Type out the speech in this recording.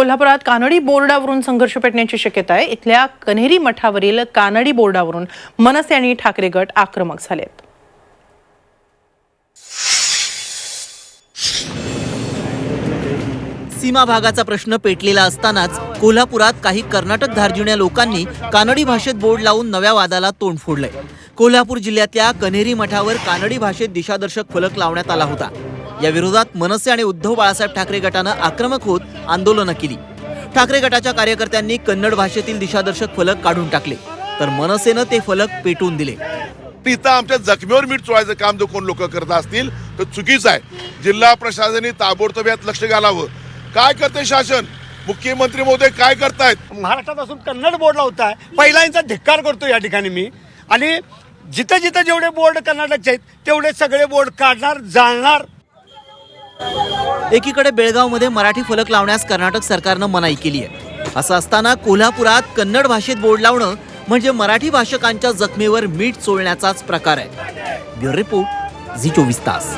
कोल्हापुरात कानडी बोर्डावरून संघर्ष पेटण्याची शक्यता आहे. इथल्या कन्हेरी मठावरील कानडी बोर्डावरून मनसे आणि ठाकरे गट आक्रमक झालेत. सीमा भागाचा प्रश्न पेटलेला असतानाच कोल्हापुरात काही कर्नाटक धार्जिण्या लोकांनी कानडी भाषेत बोर्ड लावून नव्या वादाला तोंड फोडलंय. कोल्हापूर जिल्ह्यातल्या कन्हेरी मठावर कानडी भाषेत दिशादर्शक फलक लावण्यात आला होता. या विरोधात मनसे आणि उद्धव बाळासाहेब ठाकरे गटानं आक्रमक होत आंदोलनं केली. ठाकरे गटाच्या कार्यकर्त्यांनी कन्नड भाषेतील दिशादर्शक फलक काढून टाकले तर मनसेनं ते फलक पेटवून दिले. तिथं आमच्या जखमेवर मीठ चोळायचं काम जर कोण लोक करत असतील तर चुकीचं आहे. जिल्हा प्रशासनाने ताबडतोब यात लक्ष घालावं. काय करते शासन? मुख्यमंत्री महोदय काय करतायत? महाराष्ट्रात असून कन्नड बोर्ड लावताय. पहिल्यांचा धिक्कार करतो या ठिकाणी मी. आणि जिथं जिथं जेवढे बोर्ड कर्नाटकचे आहेत तेवढे सगळे बोर्ड काढणार जाळणार एकीकडे बेळगावमध्ये मराठी फलक लावण्यास कर्नाटक सरकारनं मनाई केली आहे असं असताना कोल्हापुरात कन्नड भाषेत बोर्ड लावणं म्हणजे मराठी भाषकांच्या जखमेवर मीठ चोळण्याचाच प्रकार आहे. ब्युरो रिपोर्ट झी चोवीस तास.